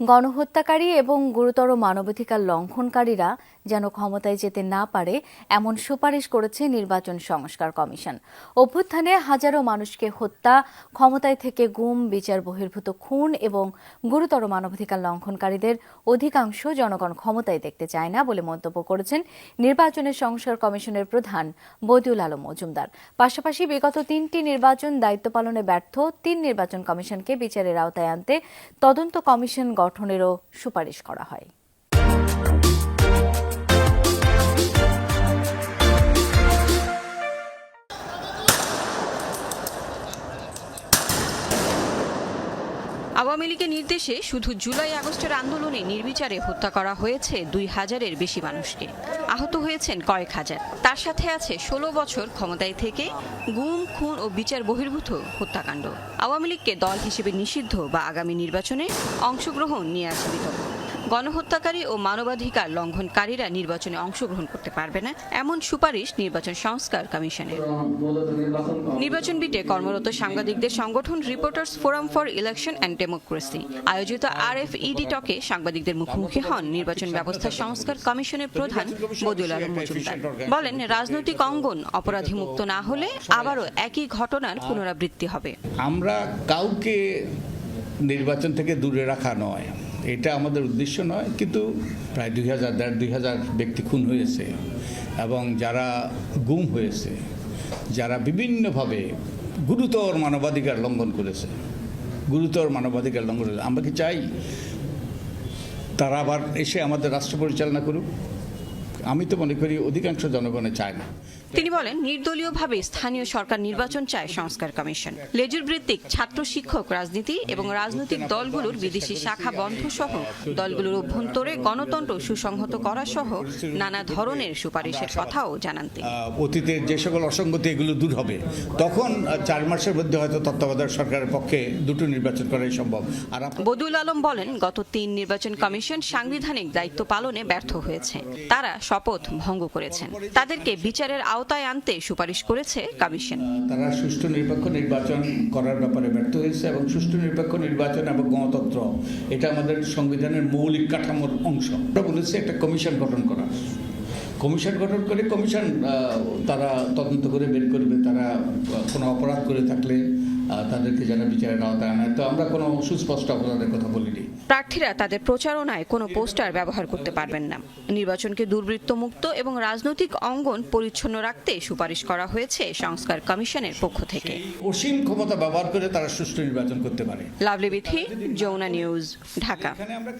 গণহত্যাকারী এবং গুরুতর মানবাধিকার লঙ্ঘনকারীরা যেন ক্ষমতায় যেতে না পারে, এমন সুপারিশ করেছে নির্বাচন সংস্কার কমিশন। অভ্যুত্থানে হাজারো মানুষকে হত্যা, ক্ষমতায় থেকে গুম, বিচার বহির্ভূত খুন এবং গুরুতর মানবাধিকার লঙ্ঘনকারীদের অধিকাংশ জনগণ ক্ষমতায় দেখতে চায় না বলে মন্তব্য করেছেন নির্বাচনের সংস্কার কমিশনের প্রধান বদিউল আলম মজুমদার। পাশাপাশি বিগত তিনটি নির্বাচন দায়িত্ব পালনে ব্যর্থ তিন নির্বাচন কমিশনকে বিচারের আওতায় আনতে তদন্ত কমিশন গঠনেরও সুপারিশ করা হয়। আওয়ামী লীগের নির্দেশে শুধু জুলাই আগস্টের আন্দোলনে নির্বিচারে হত্যা করা হয়েছে দুই হাজারের বেশি মানুষকে। আহত হয়েছেন কয়েক হাজার। তার সাথে আছে ষোলো বছর ক্ষমতায় থেকে গুম, খুন ও বিচার বহির্ভূত হত্যাকাণ্ড। আওয়ামী লীগকে দল হিসেবে নিষিদ্ধ বা আগামী নির্বাচনে অংশগ্রহণ নিয়ে আসা বিতর্ক। গণহত্যাকারী ও মানবাধিকার লঙ্ঘনকারীরা নির্বাচনে অংশগ্রহণ করতে পারবে না, এমন সুপারিশ নির্বাচন সংস্কার কমিশনের। নির্বাচন বিটে কর্মরত সাংবাদিকদের সংগঠন reporters forum for election and democracy আয়োজিত আর এফ ইডি টকে সাংবাদিকদের মুখোমুখি হন নির্বাচন ব্যবস্থা সংস্কার কমিশনের প্রধান বদিউল আলম মজুমদার। বলেন, রাজনৈতিক অঙ্গন অপরাধী মুক্ত না হলে আবারও একই ঘটনার পুনরাবৃত্তি হবে। আমরা কাউকে নির্বাচন থেকে দূরে রাখা নয়। এটা আমাদের উদ্দেশ্য নয়, কিন্তু প্রায় দুই হাজার, দেড় দুই হাজার ব্যক্তি খুন হয়েছে এবং যারা গুম হয়েছে, যারা বিভিন্নভাবে গুরুতর মানবাধিকার লঙ্ঘন করেছে, গুরুতর মানবাধিকার লঙ্ঘন করেছে। আমরা কি চাই তারা আবার এসে আমাদের রাষ্ট্র পরিচালনা করুক? আমি তো মনে করি অধিকাংশ জনগণে চায় না। তিনি বলেন নির্দলীয়ভাবে স্থানীয় সরকার নির্বাচন চায় সংস্কার কমিশন। লেজুর ভিত্তিক ছাত্র শিক্ষক রাজনীতি এবং রাজনৈতিক দলগুলোর বিদেশি শাখা বন্ধ সহ দলগুলোর অভ্যন্তরে গণতন্ত্র সুসংহত করা সহ নানা ধরনের সুপারিশের কথাও জানান তিনি। আহ, অতীতের যে সকল অসঙ্গতি এগুলো দূর হবে তখন চার মাসের মধ্যে হয়তো তত্ত্বাবধায়ক সরকারের পক্ষে দুটো নির্বাচন করাই সম্ভব। আর বদুল আলম বলেন গত তিন নির্বাচন কমিশন সাংবিধানিক দায়িত্ব পালনে ব্যর্থ হয়েছে। তারা শপথ ভঙ্গ করেছেন। তাদেরকে বিচারের আওতায় আনতে সুপারিশ করেছে কমিশন। তারা সুষ্ঠু নিরপেক্ষ নির্বাচন করার ব্যাপারে ব্যর্থ হয়েছে এবং সুষ্ঠু নিরপেক্ষ নির্বাচন এবং গণতন্ত্র, এটা আমাদের সংবিধানের মৌলিক কাঠামোর অংশ। বলেছি একটা কমিশন গঠন করা। কমিশন গঠন করে কমিশন তারা তদন্ত করে বের করবে। তারা কোনো অপরাধ করে থাকলে তাদেরকে যেন বিচারের আওতায় আনায় তো আমরা কোনো সুস্পষ্ট অপরাধের কথা বলিনি। প্রার্থীরা তাদের প্রচারণায় কোনো পোস্টার ব্যবহার করতে পারবেন না। নির্বাচনকে দুর্বৃত্তমুক্ত এবং রাজনৈতিক অঙ্গন পরিচ্ছন্ন রাখতে সুপারিশ করা হয়েছে সংস্কার কমিশনের পক্ষ থেকে। অসীম ক্ষমতা ব্যবহার করে তারা সুষ্ঠু নির্বাচন করতে পারে। লাভলি বিথি যৌনা নিউজ ঢাকা। আমরা